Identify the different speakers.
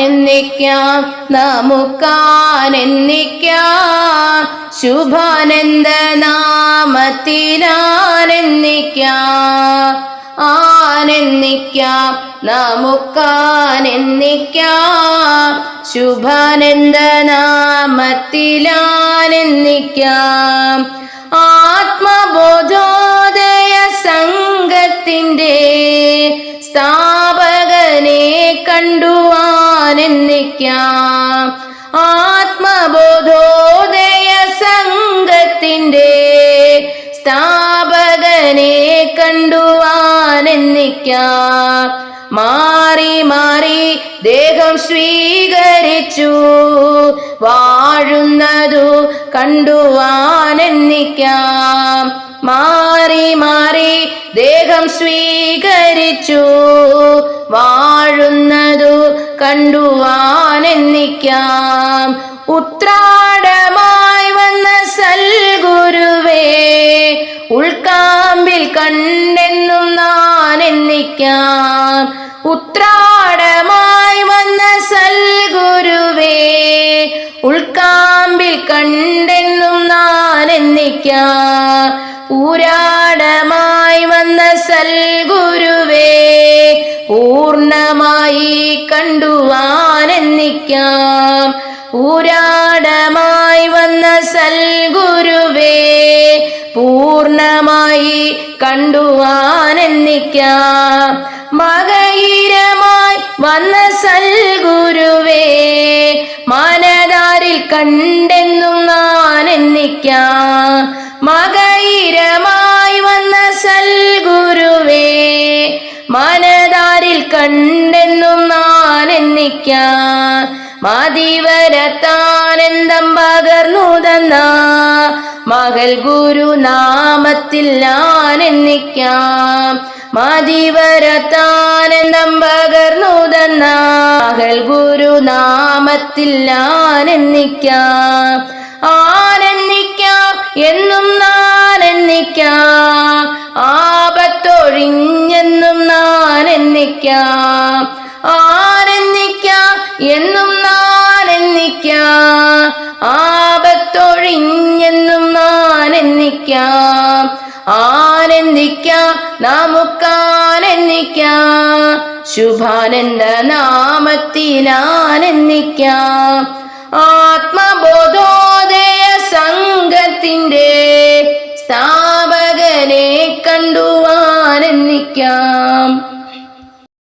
Speaker 1: ആനന്ദിക്കാം നമുക്കാനെന്നിക്കാം ശുഭാനന്ദ നാമത്തിനാനെന്നിക്കാം ആനന്ദിക്കാം നമുക്കാനെന്നിക്കാം ശുഭാനന്ദ നാമത്തിലാനെന്നിക്കാം ആത്മബോധോദയ ആത്മബോധോദയ സംഘത്തിന്റെ സ്ഥാപകനെ കണ്ടുവാനെന്നിക്കാം. മാറി മാറി ദേഹം സ്വീകരിച്ചു. വാഴുന്നതു കണ്ടുവാനെന്നിക്കാം. മാറി മാറി സ്വീകരിച്ചു. വാഴുന്നതു കണ്ടുവാനെന്നിക്കാം. ഉത്രാടമായി വന്ന സൽഗുരുവേ ഉൾക്കാമ്പിൽ കണ്ടെന്നും നാൻ എന്നിക്കാം ഉത്രാടമായി വന്ന സൽഗുരുവേ ഉൾക്കാമ്പിൽ കണ്ടെന്നും നാൻ എന്നിക്കാം പൂരാടമായി കണ്ടു ഊരാടമായി വന്ന സൽഗുരുവേ പൂർണമായി കണ്ടു മകയിരമായി വന്ന സൽഗുരുവേ മനതാരിൽ കണ്ടെന്നും ആനന്ദിക്കാം ആനന്ദിക്കാം മതിവരത്താനന്ദം പകർന്നു തന്ന. മകൾ ഗുരുനാമത്തിൽ ആനന്ദിക്കാം മാതീവരത്താനന്ദം പകർന്നു തന്ന. മകൾ ഗുരുനാമത്തിൽ ആനന്ദിക്കാം ആനന്ദിക്കാം എന്നും നാനന്ദിക്കാം ആപത്തൊഴിഞ്ഞെന്നും നാനന്ദിക്കാം ആനന്ദിക്കാം എന്നും നാനെന്നിക്ക. ആപത്തൊഴിഞ്ഞെന്നും നാനെന്നിക്ക. ആനന്ദിക്ക നമുക്കാനന്ദിക്കാം ശുഭാനന്ദ നാമത്തിനാനെന്നിക്ക ആത്മബോധോദയ സംഘത്തിന്റെ സ്ഥാപകനെ കണ്ടുവാനെന്നിക്കാം.